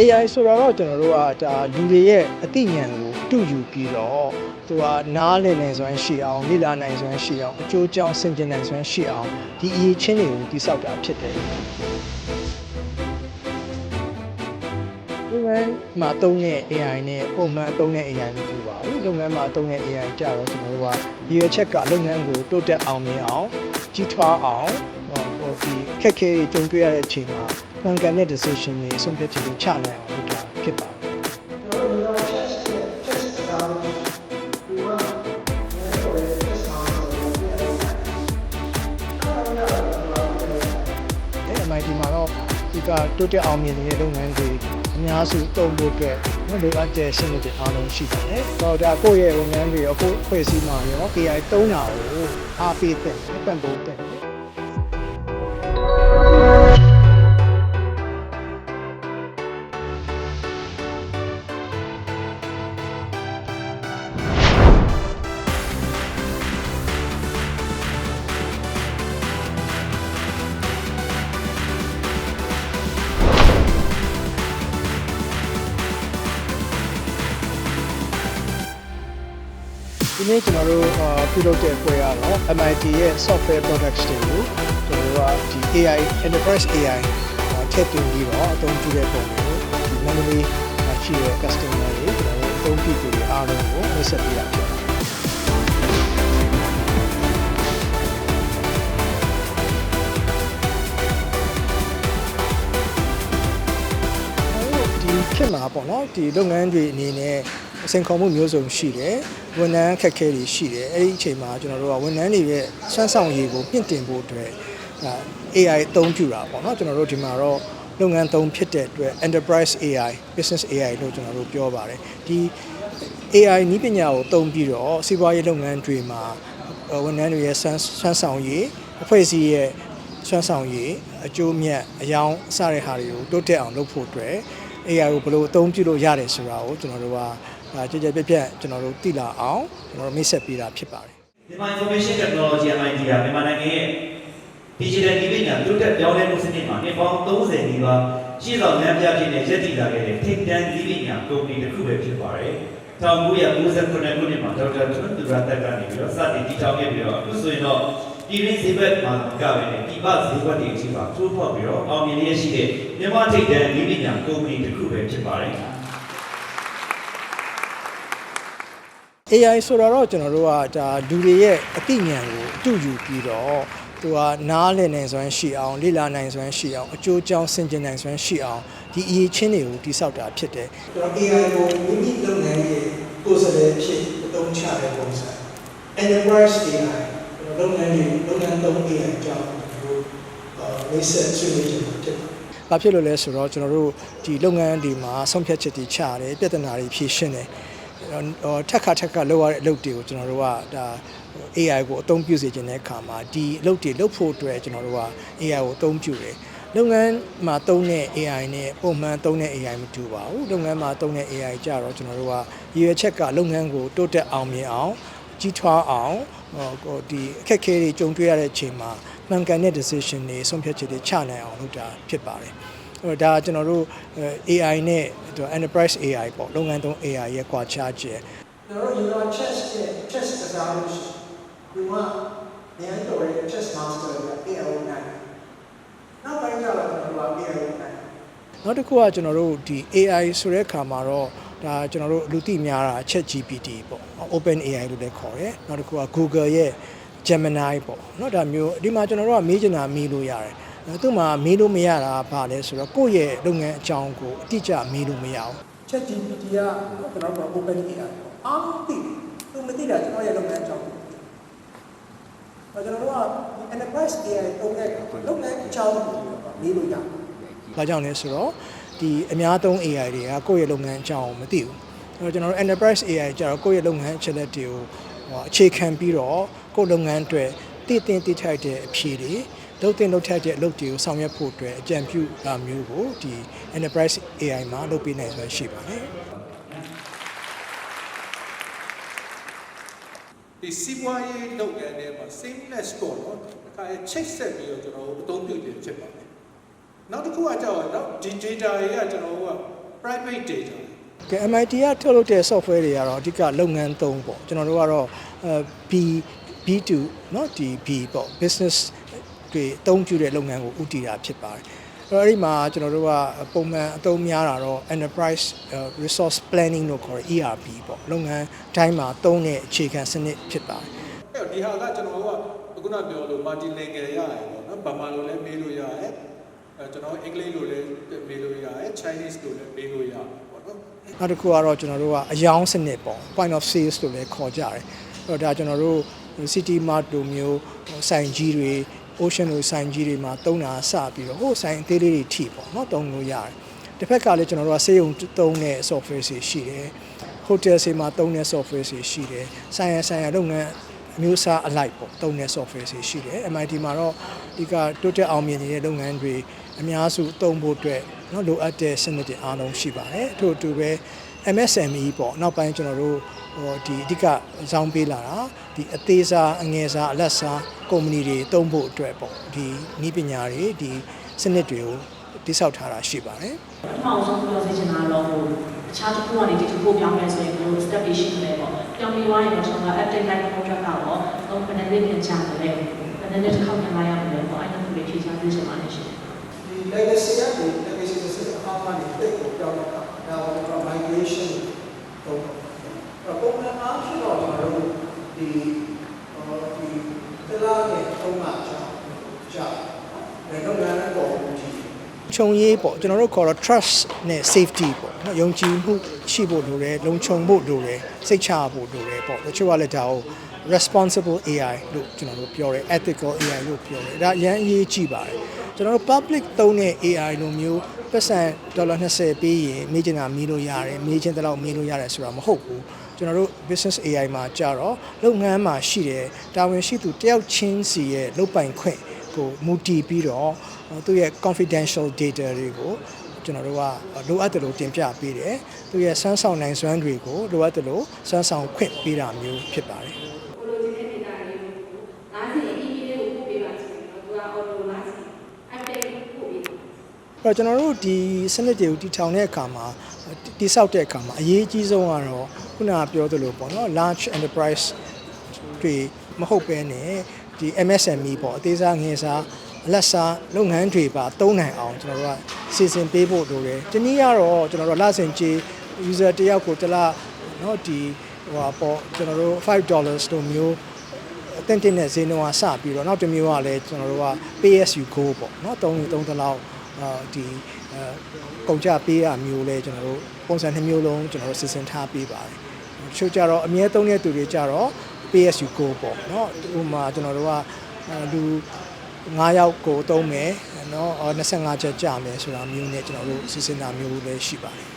AI ဆိုတာတော့ကျွန်တော်တို့ကဒါလူတွေရဲ့အသိဉာဏ်ကိုတူယူပြီးတော့သူကနားလည်နိုင်စွမ်းရှိအောင်လေ့လာနိုင်စွမ်းရှိအောင်အကျိုးကြောင့်ဆင်ခြင်နိုင်စွမ်းရှိအောင်ဒီအရေးချင်းတွေကိုတိစောက်တာဖြစ်တယ်လုပ်ငန်းမှာသုံးတဲ့ AI နဲ့ပုံမှန်သုံးတဲ့ AI မတူပါဘူးလုပ်ငန်းမှာသုံးတဲ့ AI ကြတော့ကျွန်တော်တို့ကဒီရချက်ကလုပ်ငန်းကိုတိုးတက်အောင်မြင်အောင်ကြီးထွားအောင်ဟိုဟိုဒီခက်ခဲတွေကြုံတွေ့ရတဲ့အချိန်မှာ မှန်ကန်တဲ့ decision တွေအဆုံးဖြတ်ချက်တွေချနိုင်အောင်လုပ်တာဖြစ်ပါတယ်အဲ MIT မှာတော့ဒီကတိုးတက်အောင်မြင်နေတဲ့လုပ်ငန်းတွေအများစုတုံ့ဖို့အတွက်လိုအပ်တဲ့ရှင်းနေတဲ့အားလုံးရှိပါတယ်။တော့ဒါကိုယ့်ရဲ့လုပ်ငန်းတွေရောကိုယ့်ဖွဲ့စည်းမှာရော KI သုံးတာကိုအားပေးတဲ့ပံ့ပိုးတဲ့ ဒီနေ့ကျွန်တော်တို့အာပြုလုပ်တဲ့ပွဲကတော့ MIT ရဲ့ software products တွေကိုကျွန်တော်တို့ကဒီ AI enterprise AI ဟောထည့်သွင်းပြီးတော့အသုံးပြုတဲ့ပုံတွေကိုဒီ memory မှာရှိတဲ့ customer တွေကျွန်တော်တို့အသုံးပြုသူတွေအားလုံးကိုမိတ်ဆက်ပေးရဖြစ်ပါတယ်ဒီခေတ်မှာပေါ့နော်ဒီလုပ်ငန်းတွေအနေနဲ့အစိန်ခေါ်မှုမျိုးစုံရှိတယ် ဝန်ထမ်းခက်ခဲတွေရှိတယ်အဲ့ဒီအချိန်မှာကျွန်တော်တို့ကဝန်ထမ်းတွေရဲ့စွမ်းဆောင်ရည်ကိုမြင့်တင်ဖို့အတွက်အာ AI အသုံးပြုတာပေါ့နော်ကျွန်တော်တို့ဒီမှာတော့လုပ်ငန်းသုံးဖြစ်တဲ့အတွက် enterprise AI business AI လို့ကျွန်တော်တို့ပြောပါတယ်ဒီ AI နည်းပညာကိုသုံးပြီးတော့စီးပွားရေးလုပ်ငန်းတွေမှာအာဝန်ထမ်းတွေရဲ့စွမ်းစွမ်းဆောင်ရည်အဖွဲ့အစည်းရဲ့စွမ်းဆောင်ရည်အကျိုးမြတ်အယောင်စတဲ့ဟာတွေကိုတိုးတက်အောင်လုပ်ဖို့အတွက် AI ကိုဘယ်လိုအသုံးပြုလို့ရတယ်ဆိုတာကိုကျွန်တော်တို့က ဒါကြည်ကြဲပြက်ပြက်ကျွန်တော်တို့သိလာအောင်ကျွန်တော်တို့မိတ်ဆက်ပေးတာဖြစ်ပါတယ်မြန်မာ information technology MIT ကမြန်မာနိုင်ငံရဲ့ digital နည်းပညာတိုးတက်ပြောင်းလဲမှုစနစ်မှာနှစ်ပေါင်း30နီးပါးရှေ့ဆောင်လမ်းပြဖြစ်နေရည်တည်လာခဲ့တဲ့ထိပ်တန်းနည်းပညာကုမ္ပဏီတစ်ခုပဲဖြစ်ပါတယ်။1999ခုနှစ်မှာဒေါက်တာထွန်းသူရတက်ကနေပြီးတော့စတင်တည်ထောင်ခဲ့ပြီးတော့အခုဆိုရင်တော့ပြည်ရင်းဈေးဘက်မှာကပဲနဲ့ပြည်ပဈေးဘက်တွေအထိပါထိုးဖောက်ပြီးတော့အောင်မြင်ရရှိတဲ့မြန်မာထိပ်တန်းနည်းပညာကုမ္ပဏီတစ်ခုပဲဖြစ်ပါတယ်။ AI ဆိုတာတော့ကျွန်တော်တို့ကဒါလူတွေရဲ့အသိဉာဏ်ကိုအတူယူပြီးတော့သူကနားလည်နိုင်စွမ်းရှိအောင်လေ့လာနိုင်စွမ်းရှိအောင်အကျိုးကြောင့်ဆင်ခြင်နိုင်စွမ်းရှိအောင်ဒီအရေးချင်းတွေကိုတိစောက်တာဖြစ်တယ်ကျွန်တော် AI ကိုမိမိလုပ်ငန်းရဲ့ကိုယ်စားလှယ်ဖြစ်အသုံးချတဲ့ပုံစံ enterprise AI ကျွန်တော်လုပ်ငန်းတွေလုပ်ငန်းသုံး AI ကြောင့်ဒီလိုမိတ်ဆက်ဆွေးနွေးကြမှာဖြစ်ပါတယ်။ဘာဖြစ်လို့လဲဆိုတော့ကျွန်တော်တို့ဒီလုပ်ငန်းတွေမှာဆုံးဖြတ်ချက်တွေချရတယ်ပြဿနာတွေဖြေရှင်းတယ်ဟို ထက်ခါထက်ခါလောက်ရတဲ့အလုပ်တွေကိုကျွန်တော်တို့ကဒါ AI ကိုအသုံးပြုစေချင်တဲ့အခါမှာဒီအလုပ်တွေလုပ်ဖို့အတွက်ကျွန်တော်တို့က AI ကိုအသုံးပြုတယ်လုပ်ငန်းမှာသုံးတဲ့ AI နဲ့ပုံမှန်သုံးတဲ့ AI မတူပါဘူးလုပ်ငန်းမှာသုံးတဲ့ AI ကြတော့ကျွန်တော်တို့ကရည်ရွယ်ချက်ကလုပ်ငန်းကိုတိုးတက်အောင်မြင်အောင်ကြီးထွားအောင်ဟိုဒီအခက်အခဲတွေကြုံတွေ့ရတဲ့အချိန်မှာမှန်ကန်တဲ့ decision တွေဆုံးဖြတ်ချက်တွေချနိုင်အောင်လုပ်တာဖြစ်ပါတယ် အဲ့တော့ဒါကျွန်တော်တို့ AI နဲ့ enterprise AI ပေါ့လုပ်ငန်းသုံး AI ရဲ့ကွာခြားချက် ကျွန်တော်တို့ Euro chess ရဲ့ chess ကစားလို့ရှိရင်ဒီမှာဉာဏ်တော်ရဲ့ chess master က AI နိုင်နောက်ပိုင်းကျတော့ကျွန်တော်တို့က AI နိုင်နောက်တစ်ခုကကျွန်တော်တို့ဒီ AI ဆိုတဲ့အခါမှာတော့ဒါကျွန်တော်တို့လူသိများတာ ChatGPT ပေါ့ Open AI လို့လည်းခေါ်တယ်နောက်တစ်ခုက Google ရဲ့ Gemini ပေါ့เนาะဒါမျိုးဒီမှာကျွန်တော်တို့ကမေးချင်တာမေးလို့ရတယ် သူ့မှာမေးလို့မရတာဘာလဲဆိုတော့ကိုယ့်ရဲ့လုပ်ငန်းအကြောင်းကိုအတိအကျမေးလို့မရအောင် ChatGPT ကကျွန်တော်တို့ Open AI ပေါ့အားလုံးသိတယ်သူမသိတာကျွန်တော်ရဲ့လုပ်ငန်းအကြောင်းကိုကျွန်တော်တို့က enterprise AI တုံးတဲ့လုပ်ငန်းအကြောင်းကိုမေးလို့ရတယ်။ဘာကြောင့်လဲဆိုတော့ဒီအများသုံး AI တွေကကိုယ့်ရဲ့လုပ်ငန်းအကြောင်းကိုမသိဘူး။အဲတော့ကျွန်တော်တို့ enterprise AI ကျတော့ကိုယ့်ရဲ့လုပ်ငန်းအချက်လက်တွေကိုဟိုအခြေခံပြီးတော့ကိုယ့်လုပ်ငန်းအတွက်တည်တင်တည်ထိုက်တဲ့အဖြေတွေ လုပ်တင်လုပ်ထိုက်တဲ့အလုပ်တွေကိုဆောင်ရွက်ဖို့အတွက်အကြံပြုတာမျိုးကိုဒီ enterprise AI မှာလုပ်ပေးနိုင်စွမ်းရှိပါတယ်။ ဒီစီးပွားရေးလုပ်ငန်းတွေမှာ seamless ပေါ့နော်ဒါကချိတ်ဆက်ပြီးတော့ကျွန်တော်တို့အသုံးပြုနေဖြစ်ပါတယ်နောက်တစ်ခုကကြောက်တော့ဒီ data တွေကကျွန်တော်တို့က private data ကဲ MIT ကထုတ်လုပ်တဲ့ software တွေကတော့အဓိကလုပ်ငန်းသုံးပေါ့ကျွန်တော်တို့ကတော့အဲ B B2 เนาะဒီ B ပေါ့ business တွေအသုံးပြုတဲ့လုပ်ငန်းကိုဦးတည်တာဖြစ်ပါတယ်အဲ့တော့အဲ့ဒီမှာကျွန်တော်တို့ကပုံမှန်အသုံးများတာတော့ enterprise resource planning လို့ခေါ်တဲ့ ERP ပေါ့လုပ်ငန်းတိုင်းမှာသုံးတဲ့အခြေခံစနစ်ဖြစ်ပါတယ်အဲ့တော့ဒီဟာကကျွန်တော်တို့ကခုနပြောလို့ multilingual ရတယ်ပေါ့နော်ဗမာလိုလည်းမေးလို့ရတယ်အဲကျွန်တော်အင်္ဂလိပ်လိုလည်းမေးလို့ရတယ် Chinese လိုလည်းမေးလို့ရတယ်ပေါ့နော်နောက်တစ်ခုကတော့ကျွန်တော်တို့ကအယောင်းစနစ်ပေါ့ point of sales လို့လည်းခေါ်ကြတယ်အဲ့တော့ဒါကျွန်တော်တို့ city mart လိုမျိုးဆိုင်ကြီးတွေ ocean လိုဆိုင်ကြီးတွေမှာတုံးတာစပြီးတော့ဟိုဆိုင်အသေးလေးတွေထိပေါ့နော်တုံးလို့ရတယ်တစ်ဖက်ကလည်းကျွန်တော်တို့ကစေယုံတုံးတဲ့ software တွေရှိတယ် hotel တွေမှာတုံးတဲ့ software တွေရှိတယ်ဆိုင်ရဆိုင်ရလုပ်ငန်းအမျိုးအစားအလိုက်ပေါ့တုံးတဲ့ software တွေရှိတယ် MIT မှာတော့ဒီကတိုးတက်အောင်မြင်နေတဲ့လုပ်ငန်းတွေအများစုတုံးဖို့အတွက်နော်လိုအပ်တဲ့စနစ်တွေအားလုံးရှိပါတယ်ထို့အတူပဲ MSME ပေါ့နောက်ပိုင်းကျွန်တော်တို့ဟိုဒီအဓိကဇောင်းပေးလာတာဒီအသေးစားအငယ်စားအလတ်စားကုမ္ပဏီတွေတုံးဖို့အတွက်ပေါ့ဒီဤပညာတွေဒီစနစ်တွေကိုတိစောက်ထားတာရှိပါတယ်ပထမအောင်ဆုံးပြောစီချင်တာတော့ဟိုအခြားတစ်ခုကနေဒီတစ်ခုပြောင်းမယ်ဆိုရင်ဘယ်လို step တွေရှိမလဲပေါ့ပြောင်းပြီးသွားရင်တော့ကျွန်တော်က update like contract ကတော့ဟိုဘယ်နဲ့လေးပြန်ချမယ်လဲဘယ်နဲ့လေးတစ်ခေါက်ပြန်လာရမလဲပေါ့အဲ့ဒါမျိုးတွေဖြေချပေးချင်ပါတယ်ရှင်ဒီ legacy ကဒီ legacy ဆိုတဲ့အမှားမှနေတိတ်ကိုပြောင်းတော့ တာဒါကတော့ migration တော့ပုံမှန်အားဖြင့်တော့ကျွန်တော်တို့ဒီဟိုဒီတလားနဲ့သုံးမှကြာကြာတယ်လုပ်ငန်းတော့ဒီခြုံရေးပေါ့ကျွန်တော်တို့ခေါ်တော့ trust နဲ့ safety ပေါ့နော်ယုံကြည်မှုရှိဖို့လိုတယ်လုံခြုံဖို့လိုတယ်စိတ်ချဖို့လိုတယ်ပေါ့တချို့ကလည်းဒါကို responsible AI လို့ကျွန်တော်တို့ပြောတယ် ethical AI လို့ပြောတယ်ဒါအရန်အရေးကြီးပါတယ်ကျွန်တော်တို့ public သုံးတဲ့ AI လိုမျိုး ပတ်စံဒေါ်လာ20ပေးရင်မေးချင်တာမေးလို့ရတယ်မေးချင်တဲ့လောက်မေးလို့ရတယ်ဆိုတာမဟုတ်ဘူးကျွန်တော်တို့ business AI မှာကြာတော့လုပ်ငန်းမှာရှိတယ်တာဝန်ရှိသူတယောက်ချင်းစီရဲ့လုပ်ပိုင်ခွင့်ကိုမူတည်ပြီးတော့သူ့ရဲ့ confidential data တွေကိုကျွန်တော်တို့ကလိုအပ်တယ်လို့တင်ပြပေးတယ်သူရဲ့စမ်းဆောင်နိုင်စွမ်းတွေကိုလိုအပ်တယ်လို့စမ်းဆောင်ခွင့်ပေးတာမျိုးဖြစ်ပါတယ် ကိုလိုချင်တဲ့ data လေးကိုလာစီ email လေးကိုပို့ပေးပါဆိုရင်တော့သူက auto လာစီ update ပို့ပေးတယ် အဲ့ တော့ကျွန်တော်တို့ဒီစနစ်တွေကိုတည်ထောင်တဲ့အခါမှာတိဆောက်တဲ့အခါမှာအရေးကြီးဆုံးကတော့ခုနကပြောသလိုပေါ့နော် large enterprise တွေမဟုတ်ဘဲနဲ့ဒီ MSME ပေါ့အသေးစားငယ်စားအလက်စားလုပ်ငန်းတွေပါသုံးနိုင်အောင်ကျွန်တော်တို့ကစီစဉ်ပေးဖို့လိုတယ်။ဒီနည်းကတော့ကျွန်တော်တို့လစဉ်ကြေး user တယောက်ကိုတစ်လเนาะဒီဟိုပါပေါ့ကျွန်တော်တို့5 dollars လိုမျိုး အသင့်တင်တဲ့ဈေးနှုန်းကစပြီးတော့နောက်တစ်မျိုးကလည်းကျွန်တော်တို့က PSU Go ပေါ့เนาะ3 3တလောက်အာ ဒီအဲကုန်ကြပေးရမျိုးလဲကျွန်တော်တို့ပုံစံနှစ်မျိုးလုံးကျွန်တော်တို့စီစဉ်ထားပေးပါတယ်တချို့ကြတော့အမြဲသုံးတဲ့သူတွေကြတော့ PSU Go ပေါ့เนาะဥပမာကျွန်တော်တို့ကအဲလူ9ယောက်ကိုသုံးမယ်เนาะ25ချက်ကြာမယ်ဆိုတာမျိုးနဲ့ကျွန်တော်တို့စီစဉ်တာမျိုးလည်းရှိပါတယ်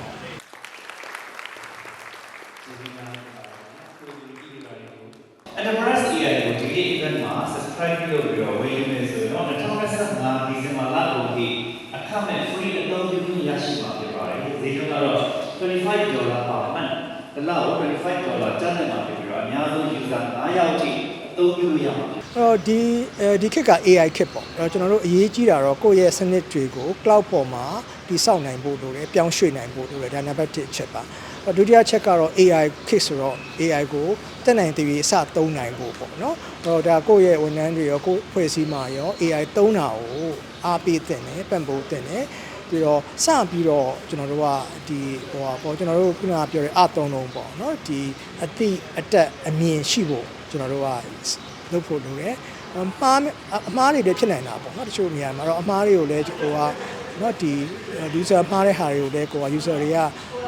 Enterprise AI ကိုဒီနေ့ event မှာ subscribe လုပ်ပြီးတော့ဝယ်ယူမယ်ဆိုတော့2025ဒီဇင်ဘာလကုန်ထိ အခမဲ့ free အသုံးပြုခွင့်ရရှိမှာဖြစ်ပါတယ်။ဈေးနှုန်းကတော့25ဒေါ်လာပါမှန်။တစ်လကို25ဒေါ်လာကျန်နေမှာဖြစ်ပြီးတော့အများဆုံး user 9ယောက်ထိအသုံးပြုလို့ရမှာဖြစ်အဲ့တော့ဒီအဲဒီခေတ်က AI ခေတ်ပေါ့အဲ့တော့ကျွန်တော်တို့အရေးကြီးတာတော့ကိုယ့်ရဲ့စနစ်တွေကို cloud ပေါ်မှာတိစောက်နိုင်ဖို့လိုတယ်ပြောင်းရွှေ့နိုင်ဖို့လိုတယ်ဒါနံပါတ်1အချက်ပါအဲ့တော့ဒုတိယချက်ကတော့ AI ခေတ်ဆိုတော့ AI ကိုတက်နိုင်တဲ့ပြီးအစသုံးနိုင်ဖို့ပေါ့နော်အဲ့တော့ဒါကိုယ့်ရဲ့ဝန်ထမ်းတွေရောကိုယ့်ဖွဲ့စည်းမှာရော AI သုံးတာကို အားပေးတဲ့တယ်ပံ့ပိုးတဲ့တယ်ပြီးတော့စပြီးတော့ကျွန်တော်တို့ကဒီဟိုပါပေါ့ကျွန်တော်တို့ခုနကပြောတဲ့အသုံးလုံးပေါ့နော်ဒီအတိအတက်အမြင်ရှိဖို့ကျွန်တော်တို့ကလုပ်ဖို့လိုတယ်အမှားအမှားတွေလည်းဖြစ်နိုင်တာပေါ့နော်တချို့နေရာမှာတော့အမှားတွေကိုလည်းဟိုကနော်ဒီ user မှားတဲ့ဟာတွေကိုလည်းကိုက user တွေက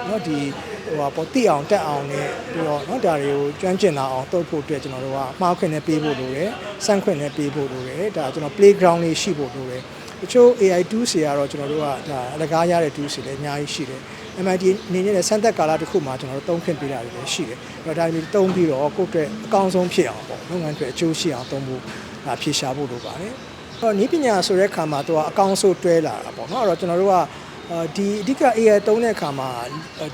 နော်ဒီဟိုကပေါ်တိအောင်တက်အောင်နဲ့ပြီးတော့နော်ဒါတွေကိုကျွမ်းကျင်လာအောင်တုပ်ဖို့အတွက်ကျွန်တော်တို့ကမှားခွင့်နဲ့ပေးဖို့လိုတယ်စမ်းခွင့်နဲ့ပေးဖို့လိုတယ်ဒါကျွန်တော် playground လေးရှိဖို့လိုတယ် တချို့ AI tools တွေကတော့ကျွန်တော်တို့ကဒါအလကားရတဲ့ tools တွေလည်းအများကြီးရှိတယ် MIT အနေနဲ့စမ်းသက်ကာလတစ်ခုမှာကျွန်တော်တို့သုံးခွင့်ပေးတာတွေလည်းရှိတယ်။အဲ့တော့ဒါမျိုးသုံးပြီးတော့ကိုယ့်အတွက်အကောင်းဆုံးဖြစ်အောင်ပေါ့လုပ်ငန်းတွေအကျိုးရှိအောင်သုံးဖို့ဒါဖြေရှားဖို့လိုပါတယ်။အဲ့တော့ဤပညာဆိုတဲ့အခါမှာသူကအကောင်းဆုံးတွဲလာတာပေါ့နော်။အဲ့တော့ကျွန်တော်တို့ကအာဒီအဓိက AI သုံးတဲ့အခါမှာ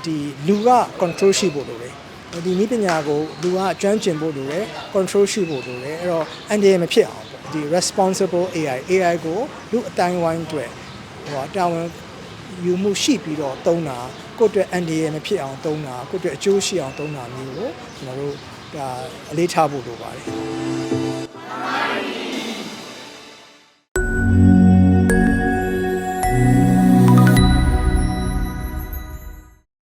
ဒီလူက control ရှိဖို့လိုတယ်။ဒီဤပညာကိုလူကအကျွမ်းကျင်ဖို့လိုတယ် control ရှိဖို့လိုတယ်။အဲ့တော့အန်ဒီမဖြစ်အောင်ပေါ့ ဒီ responsible AI AI ကိုလူအတိုင်းဝိုင်းအတွက်ဟိုတာဝန်ယူမှုရှိပြီးတော့သုံးတာကိုယ့်အတွက်အန်ဒီရမဖြစ်အောင်သုံးတာကိုယ့်အတွက်အကျိုးရှိအောင်သုံးတာမျိုးကိုကျွန်တော်တို့ဒါအလေးထားဖို့လိုပါတယ်